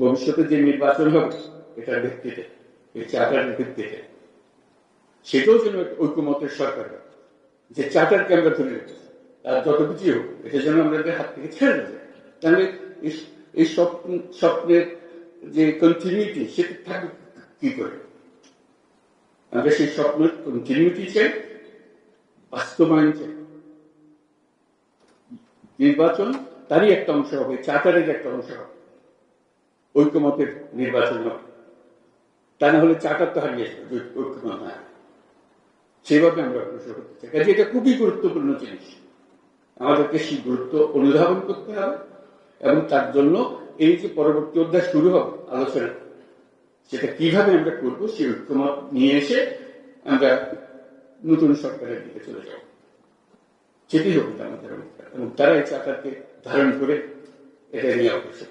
ভবিষ্যতে যে নির্বাচন হবে, এটার ভিত্তিতে, এই চার্টারের ভিত্তিতে। সেটাও যেন ঐক্যমতের সরকার। যে চার্টারকে আমরা ধরে রেখেছি আর যত কিছু হোক, এটা যেন আমাদের হাত থেকে ছেড়ে না তাহলে এই স্বপ্ন, স্বপ্নের যে কন্টিনিউটি সেটা থাকবে কি করে? আমরা সেই স্বপ্নের কন্টিনিউটি চাই, বাস্তবায়ন চাই। নির্বাচন তারই একটা অংশ হবে, চার্টারের একটা অংশ হবে। ঐক্যমতের নির্বাচন তা না হলে চার্টার তো হারিয়ে যদি ঐক্যমত। সেভাবে আমরা অগ্রসর করতে চাই কাজে এটা খুবই গুরুত্বপূর্ণ জিনিস আমাদেরকে সেই গুরুত্ব অনুধাবন করতে হবে এবং তার জন্য এই যে পরবর্তী অধ্যায় শুরু হবে আলোচনা, সেটা কীভাবে আমরা করব, সেই ঐক্যমত নিয়ে এসে আমরা নতুন সরকারের দিকে চলে যাব সেটি হবে আমাদের। এবং তারা এই চাকারকে ধারণ করে এটা নিয়ে অগ্রসর।